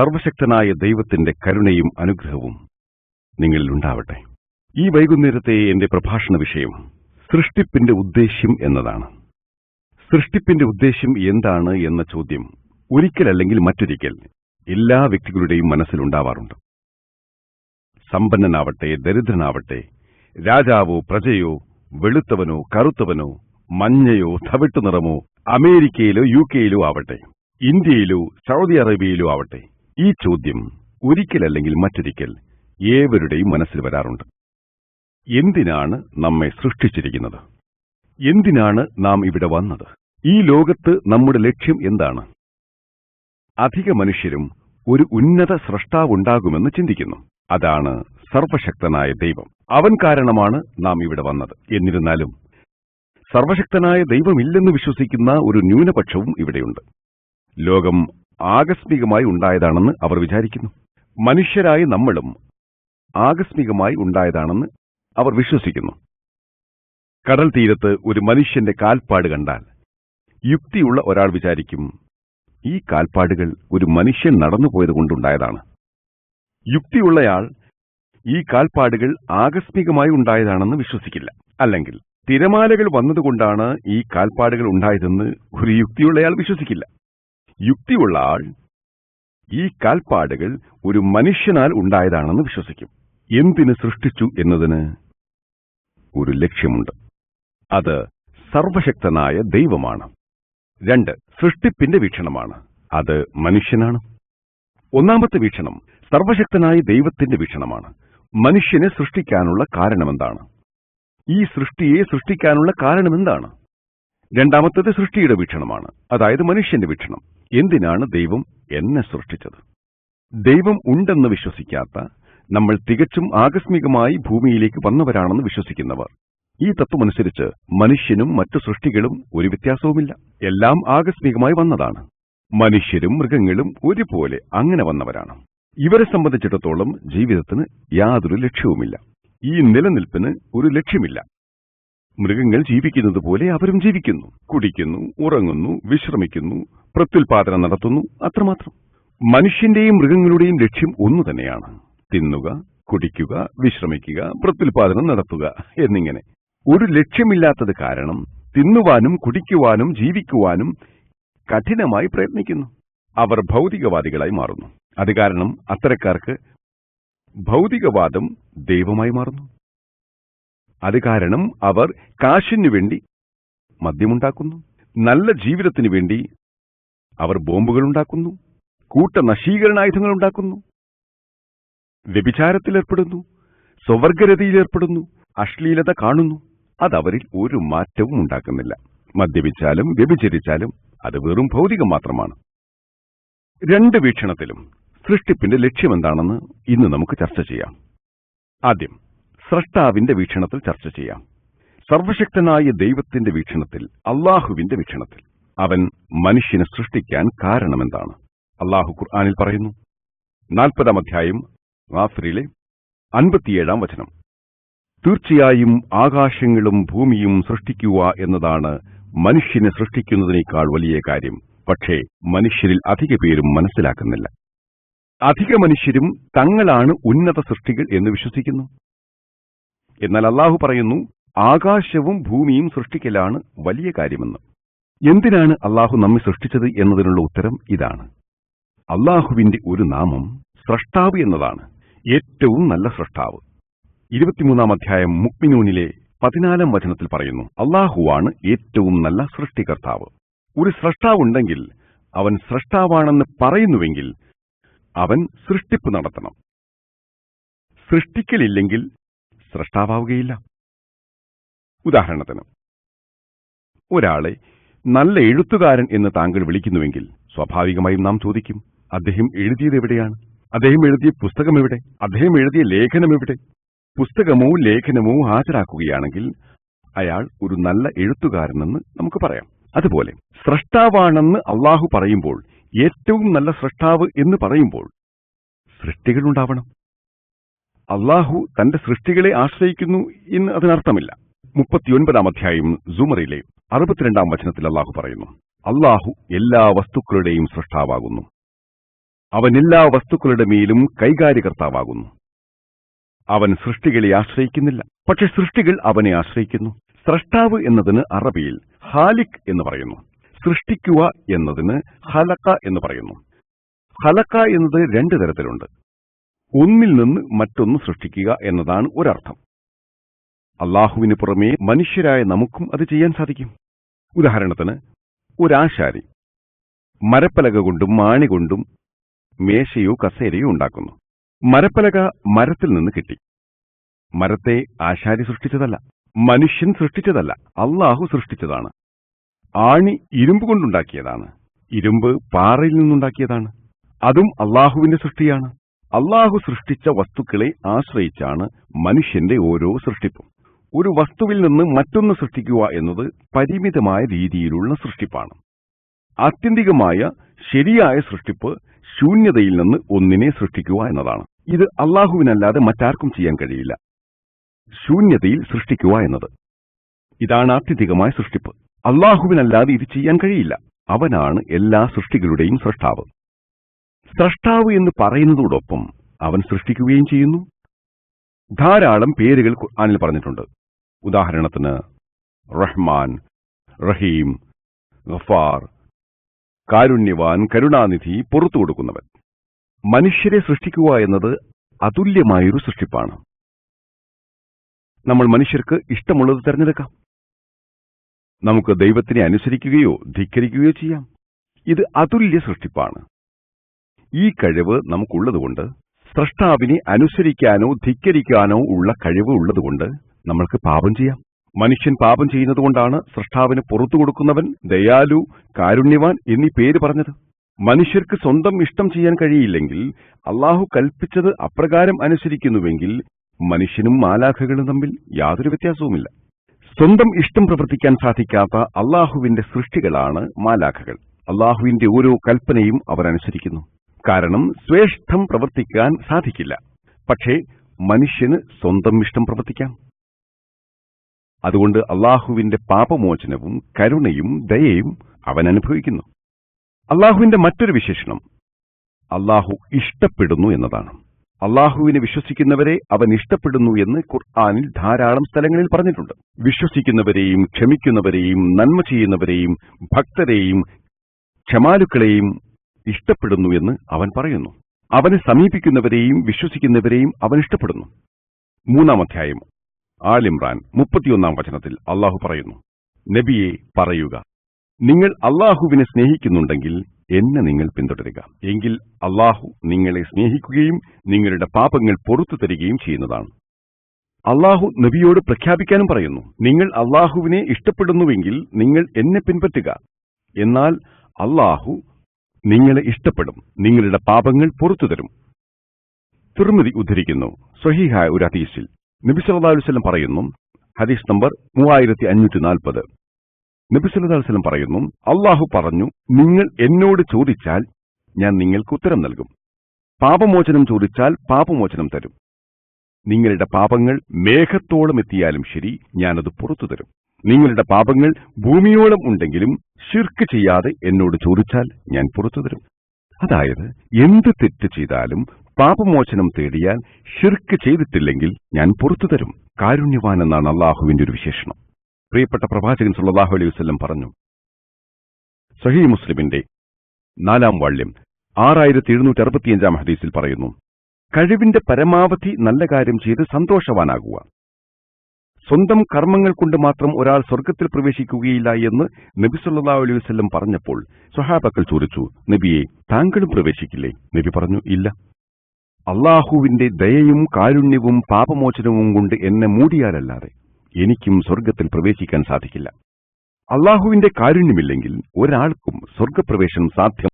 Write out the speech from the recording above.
സർവശക്തനായ ദൈവത്തിന്റെ കരുണയും അനുഗ്രഹവും നിങ്ങളിൽ ഉണ്ടാവട്ടെ. ഈ വൈകുന്നേരത്തെ എന്റെ പ്രഭാഷണ വിഷയം സൃഷ്ടിപ്പിന്റെ ഉദ്ദേശ്യം എന്നതാണ്. സൃഷ്ടിപ്പിന്റെ ഉദ്ദേശ്യം എന്താണ് എന്ന ചോദ്യം ഒരിക്കലല്ലെങ്കിൽ മറ്റൊരിക്കൽ എല്ലാ വ്യക്തികളുടെയും മനസ്സിലുണ്ടാവാറുണ്ട് സമ്പന്നനാവട്ടെ ദരിദ്രനാവട്ടെ രാജാവോ പ്രജയോ വെളുത്തവനോ കറുത്തവനോ മഞ്ഞയോ തവിട്ടു നിറമോ അമേരിക്കയിലോ യു കെയിലോ ആവട്ടെ ഇന്ത്യയിലോ സൗദി അറേബ്യയിലോ ആവട്ടെ ഈ ചോദ്യം ഒരിക്കലല്ലെങ്കിൽ മറ്റൊരിക്കൽ ഏവരുടെയും മനസ്സിൽ വരാറുണ്ട്. എന്തിനാണ് നമ്മെ സൃഷ്ടിച്ചിരിക്കുന്നത്? എന്തിനാണ് നാം ഇവിടെ വന്നത്? ഈ ലോകത്ത് നമ്മുടെ ലക്ഷ്യം എന്താണ്? അധിക മനുഷ്യരും ഒരു ഉന്നത സ്രഷ്ടാവുണ്ടാകുമെന്ന് ചിന്തിക്കുന്നു. അതാണ് സർവശക്തനായ ദൈവം. അവൻ കാരണമാണ് നാം ഇവിടെ വന്നത്. എന്നിരുന്നാലും സർവശക്തനായ ദൈവമില്ലെന്ന് വിശ്വസിക്കുന്ന ഒരു ന്യൂനപക്ഷവും ഇവിടെയുണ്ട്. ലോകം ആകസ്മികമായി ഉണ്ടായതാണെന്ന് അവർ വിചാരിക്കുന്നു. മനുഷ്യരായ നമ്മളും ആകസ്മികമായി ഉണ്ടായതാണെന്ന് അവർ വിശ്വസിക്കുന്നു. കടൽ തീരത്ത് ഒരു മനുഷ്യന്റെ കാൽപ്പാട് കണ്ടാൽ യുക്തിയുള്ള ഒരാൾ വിചാരിക്കും ഈ കാൽപ്പാടുകൾ ഒരു മനുഷ്യൻ നടന്നുപോയതുകൊണ്ടുണ്ടായതാണ് യുക്തിയുള്ളയാൾ ഈ കാൽപ്പാടുകൾ ആകസ്മികമായി ഉണ്ടായതാണെന്ന് വിശ്വസിക്കില്ല. അല്ലെങ്കിൽ തിരമാലകൾ വന്നതുകൊണ്ടാണ് ഈ കാൽപ്പാടുകൾ ഉണ്ടായതെന്ന് ഒരു യുക്തിയുള്ളയാൾ വിശ്വസിക്കില്ല. യുക്തിയുള്ള ആൾ ഈ കാൽപ്പാടുകൾ ഒരു മനുഷ്യനാൽ ഉണ്ടായതാണെന്ന് വിശ്വസിക്കും. എന്തിന് സൃഷ്ടിച്ചു എന്നതിന് ഒരു ലക്ഷ്യമുണ്ട്. അത് സർവശക്തനായ ദൈവമാണ്. രണ്ട് സൃഷ്ടിപ്പിന്റെ വീക്ഷണമാണ്. അത് മനുഷ്യനാണ്. ഒന്നാമത്തെ വീക്ഷണം സർവശക്തനായ ദൈവത്തിന്റെ വീക്ഷണമാണ്. മനുഷ്യനെ സൃഷ്ടിക്കാനുള്ള കാരണമെന്താണ്? ഈ സൃഷ്ടിയെ സൃഷ്ടിക്കാനുള്ള കാരണമെന്താണ്? രണ്ടാമത്തത് സൃഷ്ടിയുടെ വീക്ഷണമാണ്. അതായത് മനുഷ്യന്റെ വീക്ഷണം. എന്തിനാണ് ദൈവം എന്നെ സൃഷ്ടിച്ചത്? ദൈവം ഉണ്ടെന്ന് വിശ്വസിക്കാത്ത നമ്മൾ തികച്ചും ആകസ്മികമായി ഭൂമിയിലേക്ക് വന്നവരാണെന്ന് വിശ്വസിക്കുന്നവർ ഈ തത്വമനുസരിച്ച് മനുഷ്യനും മറ്റു സൃഷ്ടികളും ഒരു വ്യത്യാസവുമില്ല. എല്ലാം ആകസ്മികമായി വന്നതാണ്. മനുഷ്യരും മൃഗങ്ങളും ഒരുപോലെ അങ്ങനെ വന്നവരാണ്. ഇവരെ സംബന്ധിച്ചിടത്തോളം ജീവിതത്തിന് യാതൊരു ലക്ഷ്യവുമില്ല. ഈ നിലനിൽപ്പിന് ഒരു ലക്ഷ്യമില്ല. മൃഗങ്ങൾ ജീവിക്കുന്നത് പോലെ അവരും ജീവിക്കുന്നു. കുടിക്കുന്നു ഉറങ്ങുന്നു വിശ്രമിക്കുന്നു പ്രത്യുൽപാദനം നടത്തുന്നു അത്രമാത്രം. മനുഷ്യന്റെയും മൃഗങ്ങളുടെയും ലക്ഷ്യം ഒന്നു തന്നെയാണ്. തിന്നുക കുടിക്കുക വിശ്രമിക്കുക പ്രത്യുൽപാദനം നടത്തുക എന്നിങ്ങനെ. ഒരു ലക്ഷ്യമില്ലാത്തത് കാരണം തിന്നുവാനും കുടിക്കുവാനും ജീവിക്കുവാനും കഠിനമായി പ്രയത്നിക്കുന്നു. അവർ ഭൗതികവാദികളായി മാറുന്നു. അത് കാരണം അത്തരക്കാർക്ക് ഭൗതികവാദം ദൈവമായി മാറുന്നു. അത് കാരണം അവർ കാശിനു വേണ്ടി മദ്യമുണ്ടാക്കുന്നു. നല്ല ജീവിതത്തിനു വേണ്ടി അവർ ബോംബുകൾ ഉണ്ടാക്കുന്നു. കൂട്ട നശീകരണായുധങ്ങൾ ഉണ്ടാക്കുന്നു. വ്യഭിചാരത്തിലേർപ്പെടുന്നു സ്വവർഗരതിയിലേർപ്പെടുന്നു അശ്ലീലത കാണുന്നു. അതവരിൽ ഒരു മാറ്റവും ഉണ്ടാക്കുന്നില്ല. മദ്യപിച്ചാലും വ്യഭിചരിച്ചാലും അത് വെറും ഭൗതികം മാത്രമാണ്. രണ്ട് വീക്ഷണത്തിലും സൃഷ്ടിപ്പിന്റെ ലക്ഷ്യമെന്താണെന്ന് ഇന്ന് നമുക്ക് ചർച്ച ചെയ്യാം. ആദ്യം സ്രഷ്ടാവിന്റെ വീക്ഷണത്തിൽ ചർച്ച ചെയ്യാം. സർവശക്തനായ ദൈവത്തിന്റെ വീക്ഷണത്തിൽ അള്ളാഹുവിന്റെ വീക്ഷണത്തിൽ അവൻ മനുഷ്യനെ സൃഷ്ടിക്കാൻ കാരണമെന്താണ്? അള്ളാഹു ഖുർആാനിൽ പറയുന്നു നാൽപ്പതാം അധ്യായം ഗാഫറിലെ അൻപത്തിയേഴാം വചനം. തീർച്ചയായും ആകാശങ്ങളും ഭൂമിയും സൃഷ്ടിക്കുക എന്നതാണ് മനുഷ്യനെ സൃഷ്ടിക്കുന്നതിനേക്കാൾ വലിയ കാര്യം. പക്ഷേ മനുഷ്യരിൽ അധിക പേരും മനസ്സിലാക്കുന്നില്ല. അധിക മനുഷ്യരും തങ്ങളാണ് ഉന്നത സൃഷ്ടികൾ എന്ന് വിശ്വസിക്കുന്നു. എന്നാൽ അള്ളാഹു പറയുന്നു ആകാശവും ഭൂമിയും സൃഷ്ടിക്കലാണ് വലിയ കാര്യമെന്ന്. എന്തിനാണ് അള്ളാഹു നമ്മെ സൃഷ്ടിച്ചത് എന്നതിനുള്ള ഉത്തരം ഇതാണ്. അള്ളാഹുവിന്റെ ഒരു നാമം സ്രഷ്ടാവ് എന്നതാണ് ഏറ്റവും നല്ല സ്രഷ്ടാവ്. ഇരുപത്തിമൂന്നാം അധ്യായം മുക്മിനൂനിലെ പതിനാലാം വചനത്തിൽ പറയുന്നു അള്ളാഹുവാണ് ഏറ്റവും നല്ല സൃഷ്ടികർത്താവ്. ഒരു സ്രഷ്ടാവുണ്ടെങ്കിൽ അവൻ സ്രഷ്ടാവാണെന്ന് പറയുന്നുവെങ്കിൽ അവൻ സൃഷ്ടിപ്പ് നടത്തണം. സൃഷ്ടിക്കലില്ലെങ്കിൽ സ്രഷ്ടാവുകയില്ല ഉദാഹരണത്തിന് ഒരാളെ നല്ല എഴുത്തുകാരൻ എന്ന് താങ്കൾ വിളിക്കുന്നുവെങ്കിൽ സ്വാഭാവികമായും നാം ചോദിക്കും അദ്ദേഹം എഴുതിയത് എവിടെയാണ്? അദ്ദേഹം എഴുതിയ പുസ്തകം എവിടെ? അദ്ദേഹം എഴുതിയ ലേഖനം എവിടെ? പുസ്തകമോ ലേഖനമോ ഹാജരാക്കുകയാണെങ്കിൽ അയാൾ ഒരു നല്ല എഴുത്തുകാരനെന്ന് നമുക്ക് പറയാം. അതുപോലെ സ്രഷ്ടാവാണെന്ന് അള്ളാഹു പറയുമ്പോൾ ഏറ്റവും നല്ല സ്രഷ്ടാവ് എന്ന് പറയുമ്പോൾ സൃഷ്ടികളുണ്ടാവണം. അള്ളാഹു തന്റെ സൃഷ്ടികളെ ആശ്രയിക്കുന്നു എന്ന് അതിനർത്ഥമില്ല. മുപ്പത്തിയൊൻപതാം അധ്യായം സുമറിലെ അറുപത്തിരണ്ടാം വചനത്തിൽ അള്ളാഹു പറയുന്നു അള്ളാഹു എല്ലാ വസ്തുക്കളുടെയും സൃഷ്ടാവാകുന്നു അവൻ എല്ലാ വസ്തുക്കളുടെ മേലും കൈകാര്യകർത്താവാകുന്നു. അവൻ സൃഷ്ടികളെ ആശ്രയിക്കുന്നില്ല. പക്ഷെ സൃഷ്ടികൾ അവനെ ആശ്രയിക്കുന്നു. സ്രഷ്ടാവ് എന്നതിന് അറബിയിൽ ഹാലിക് എന്ന് പറയുന്നു. സൃഷ്ടിക്കുക എന്നതിന് ഹലക്ക എന്ന് പറയുന്നു. ഹലക്ക എന്നത് രണ്ട് തരത്തിലുണ്ട്. ഒന്നിൽ നിന്ന് മറ്റൊന്ന് സൃഷ്ടിക്കുക എന്നതാണ് ഒരർത്ഥം. അള്ളാഹുവിന് പുറമേ മനുഷ്യരായ നമുക്കും അത് ചെയ്യാൻ സാധിക്കും. ഉദാഹരണത്തിന് ഒരാശാരി മരപ്പലക കൊണ്ടും മാണി കൊണ്ടും മേശയോ കസേരയോ ഉണ്ടാക്കുന്നു. മരപ്പലക മരത്തിൽ നിന്ന് കിട്ടി. മരത്തെ ആശാരി സൃഷ്ടിച്ചതല്ല മനുഷ്യൻ സൃഷ്ടിച്ചതല്ല അള്ളാഹു സൃഷ്ടിച്ചതാണ്. ആണി ഇരുമ്പ് കൊണ്ടുണ്ടാക്കിയതാണ് ഇരുമ്പ് പാറയിൽ നിന്നുണ്ടാക്കിയതാണ് അതും അള്ളാഹുവിന്റെ സൃഷ്ടിയാണ്. അള്ളാഹു സൃഷ്ടിച്ച വസ്തുക്കളെ ആശ്രയിച്ചാണ് മനുഷ്യന്റെ ഓരോ സൃഷ്ടിപ്പും. ഒരു വസ്തുവിൽ നിന്ന് മറ്റൊന്ന് സൃഷ്ടിക്കുക എന്നത് പരിമിതമായ രീതിയിലുള്ള സൃഷ്ടിപ്പാണ്. ആത്യന്തികമായ ശരിയായ സൃഷ്ടിപ്പ് ശൂന്യതയിൽ നിന്ന് ഒന്നിനെ സൃഷ്ടിക്കുക എന്നതാണ്. ഇത് അള്ളാഹുവിനല്ലാതെ മറ്റാർക്കും ചെയ്യാൻ കഴിയില്ല. ശൂന്യതയിൽ സൃഷ്ടിക്കുക എന്നത്. ഇതാണ് ആത്യന്തികമായ സൃഷ്ടിപ്പ്. അള്ളാഹുവിനല്ലാതെ ഇത് ചെയ്യാൻ കഴിയില്ല. അവനാണ് എല്ലാ സൃഷ്ടികളുടെയും സൃഷ്ടാവ് സ്രഷ്ടാവ് എന്ന് പറയുന്നതോടൊപ്പം അവൻ സൃഷ്ടിക്കുകയും ചെയ്യുന്നു. ധാരാളം പേരുകൾ ഖുർആനിൽ പറഞ്ഞിട്ടുണ്ട്. ഉദാഹരണത്തിന് റഹ്മാൻ റഹീം ഗഫാർ കാരുണ്യവാൻ കരുണാനിധി പുറത്തു കൊടുക്കുന്നവൻ. മനുഷ്യരെ സൃഷ്ടിക്കുക എന്നത് അതുല്യമായൊരു സൃഷ്ടിപ്പാണ്. നമ്മൾ മനുഷ്യർക്ക് ഇഷ്ടമുള്ളത് തിരഞ്ഞെടുക്കാം. നമുക്ക് ദൈവത്തിനെ അനുസരിക്കുകയോ ധിക്കരിക്കുകയോ ചെയ്യാം. ഇത് അതുല്യ സൃഷ്ടിപ്പാണ്. ഈ കഴിവ് നമുക്കുള്ളതുകൊണ്ട് സ്രഷ്ടാവിനെ അനുസരിക്കാനോ ധിക്കരിക്കാനോ ഉള്ള കഴിവ് ഉള്ളതുകൊണ്ട് നമ്മൾക്ക് പാപം ചെയ്യാം. മനുഷ്യൻ പാപം ചെയ്യുന്നതുകൊണ്ടാണ് സൃഷ്ടാവിന് പുറത്തു കൊടുക്കുന്നവൻ ദയാലു കാരുണ്യവാൻ എന്നീ പേര് പറഞ്ഞത്. മനുഷ്യർക്ക് സ്വന്തം ഇഷ്ടം ചെയ്യാൻ കഴിയില്ലെങ്കിൽ അള്ളാഹു കൽപ്പിച്ചത് അപ്രകാരം അനുസരിക്കുന്നുവെങ്കിൽ മനുഷ്യനും മാലാഖകളും തമ്മിൽ യാതൊരു വ്യത്യാസവുമില്ല. സ്വന്തം ഇഷ്ടം പ്രവർത്തിക്കാൻ സാധിക്കാത്ത അള്ളാഹുവിന്റെ സൃഷ്ടികളാണ് മാലാഖകൾ. അള്ളാഹുവിന്റെ ഓരോ കൽപ്പനയും അവരനുസരിക്കുന്നു കാരണം സ്വേഷ്ടം പ്രവർത്തിക്കാൻ സാധിക്കില്ല. പക്ഷേ മനുഷ്യന് സ്വന്തം ഇഷ്ടം പ്രവർത്തിക്കാം. അതുകൊണ്ട് അള്ളാഹുവിന്റെ പാപമോചനവും കരുണയും ദയയും അവൻ അനുഭവിക്കുന്നു. അള്ളാഹുവിന്റെ മറ്റൊരു വിശേഷണം അള്ളാഹു ഇഷ്ടപ്പെടുന്നു എന്നതാണ്. അള്ളാഹുവിനെ വിശ്വസിക്കുന്നവരെ അവൻ ഇഷ്ടപ്പെടുന്നു എന്ന് ഖുർആാനിൽ ധാരാളം സ്ഥലങ്ങളിൽ പറഞ്ഞിട്ടുണ്ട്. വിശ്വസിക്കുന്നവരെയും ക്ഷമിക്കുന്നവരെയും നന്മ ചെയ്യുന്നവരെയും ഭക്തരെയും ക്ഷമാലുക്കളെയും ഇഷ്ടപ്പെടുന്നു എന്ന് അവൻ പറയുന്നു. അവനെ സമീപിക്കുന്നവരെയും വിശ്വസിക്കുന്നവരെയും അവൻ ഇഷ്ടപ്പെടുന്നു. മൂന്നാം അധ്യായം. ആലിമ്രാൻ മുപ്പത്തിയൊന്നാം വചനത്തിൽ അള്ളാഹു പറയുന്നു നബിയെ പറയുക നിങ്ങൾ അള്ളാഹുവിനെ സ്നേഹിക്കുന്നുണ്ടെങ്കിൽ എന്നെ നിങ്ങൾ പിന്തുടരുക. എങ്കിൽ അള്ളാഹു നിങ്ങളെ സ്നേഹിക്കുകയും നിങ്ങളുടെ പാപങ്ങൾ പൊറത്തു തരികയും ചെയ്യുന്നതാണ്. അള്ളാഹു നബിയോട് പ്രഖ്യാപിക്കാനും പറയുന്നു നിങ്ങൾ അള്ളാഹുവിനെ ഇഷ്ടപ്പെടുന്നുവെങ്കിൽ നിങ്ങൾ എന്നെ പിൻപറ്റുക. എന്നാൽ അള്ളാഹു നിങ്ങളെ ഇഷ്ടപ്പെടും. നിങ്ങളുടെ പാപങ്ങൾ പുറത്തു തരും. തുറമതി ഉദ്ധരിക്കുന്നു. സ്വഹീഹായ ഒരു ഹദീസിൽ. നബി സല്ലല്ലാഹു അലൈഹി വസല്ലം പറയുന്നു ഹദീസ് നമ്പർ മൂവായിരത്തി അഞ്ഞൂറ്റി നാൽപ്പത് നബി സല്ലല്ലാഹു അലൈഹി വസല്ലം പറയുന്നു അള്ളാഹു പറഞ്ഞു നിങ്ങൾ എന്നോട് ചോദിച്ചാൽ ഞാൻ നിങ്ങൾക്ക് ഉത്തരം നൽകും. പാപമോചനം ചോദിച്ചാൽ പാപമോചനം തരും. നിങ്ങളുടെ പാപങ്ങൾ മേഘത്തോളം എത്തിയാലും ശരി ഞാനത് പുറത്തു തരും. നിങ്ങളുടെ പാപങ്ങൾ ഭൂമിയോളം ഉണ്ടെങ്കിലും ശിർക്ക് ചെയ്യാതെ എന്നോട് ചോദിച്ചാൽ ഞാൻ പുറത്തു തരും. അതായത് എന്ത് തെറ്റ് ചെയ്താലും പാപമോചനം തേടിയാൽ ഷിർക്ക് ചെയ്തിട്ടില്ലെങ്കിൽ ഞാൻ പുറത്തു തരും. കാരുണ്യവാൻ എന്നാണ് അള്ളാഹുവിന്റെ ഒരു വിശേഷണം. പ്രിയപ്പെട്ട പ്രവാചകൻ സുല്ലാഹു അലൈഹി വസ്ലം പറഞ്ഞു സഹീ മുസ്ലിമിന്റെ നാലാം വാള്യം ആറായിരത്തി എഴുന്നൂറ്റി അറുപത്തിയഞ്ചാം ഹദീസിൽ പറയുന്നു കഴിവിന്റെ പരമാവധി നല്ല കാര്യം ചെയ്ത് സന്തോഷവാനാകുക. സ്വന്തം കർമ്മങ്ങൾ കൊണ്ട് മാത്രം ഒരാൾ സ്വർഗത്തിൽ പ്രവേശിക്കുകയില്ല എന്ന് നബി സല്ലാ അലൈഹി വസ്ല്ലം പറഞ്ഞപ്പോൾ സ്വഹാബക്കൾ ചോദിച്ചു നബിയെ താങ്കളും പ്രവേശിക്കില്ലേ? നബി പറഞ്ഞു ഇല്ല. അള്ളാഹുവിന്റെ ദയയും കാരുണ്യവും പാപമോചനവും കൊണ്ട് എന്നെ മൂടിയാലല്ലാതെ എനിക്കും സ്വർഗത്തിൽ പ്രവേശിക്കാൻ സാധിക്കില്ല. അള്ളാഹുവിന്റെ കാരുണ്യമില്ലെങ്കിൽ ഒരാൾക്കും സ്വർഗപ്രവേശനം സാധ്യമല്ല.